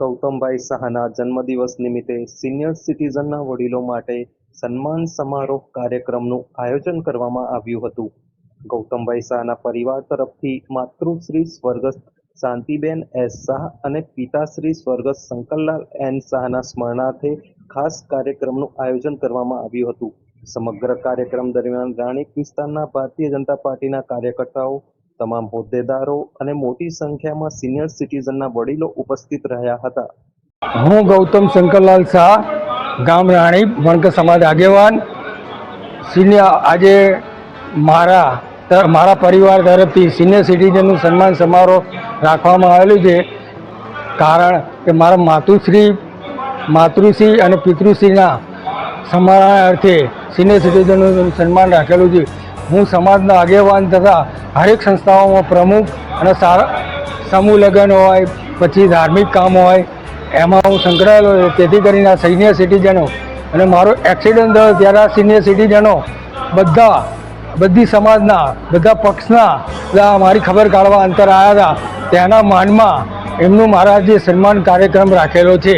ગૌતમભાઈ શાહના જન્મદિવસ નિમિત્તે સિનિયર સિટીઝનના વડીલો માટે સન્માન સમારોહ કાર્યક્રમનું આયોજન કરવામાં આવ્યું હતું. ગૌતમભાઈ શાહના પરિવાર તરફથી માતૃશ્રી સ્વર્ગસ્થ શાંતિબેન એસ શાહ અને પિતાશ્રી સ્વર્ગસ્થ શંકરલાલ એન શાહના સ્મરણાર્થે ખાસ કાર્યક્રમનું આયોજન કરવામાં આવ્યું હતું. સમગ્ર કાર્યક્રમ દરમિયાન રાણીપ વિસ્તારના ભારતીય જનતા પાર્ટીના કાર્યકર્તાઓ તમામ હોદ્દેદારો અને મોટી સંખ્યામાં સિનિયર સિટીઝનના વડીલો ઉપસ્થિત રહ્યા હતા. હું ગૌતમ શંકરલાલ શાહ, ગામ રાણી વણકર સમાજ આગેવાન. સિનિયર આજે મારા મારા પરિવાર તરફથી સિનિયર સિટીઝનનું સન્માન સમારોહ રાખવામાં આવેલું છે. કારણ કે મારા માતુશ્રી, માતૃશ્રી અને પિતૃશ્રીના સમારા અર્થે સિનિયર સિટીઝનનું સન્માન રાખેલું છે. હું સમાજના આગેવાન તથા હરેક સંસ્થાઓમાં પ્રમુખ અને સમૂહ લગ્ન હોય, પછી ધાર્મિક કામ હોય, એમાં હું સંકળાયેલો તેથી કરીને આ સિનિયર સિટીઝનો અને મારો એક્સિડન્ટ થયો ત્યારે આ સિનિયર સિટીઝનો બધા, બધી સમાજના, બધા પક્ષના, બધા મારી ખબર કાઢવા અંતર આવ્યા હતા. તેના માનમાં એમનું મારા જે સન્માન કાર્યક્રમ રાખેલો છે.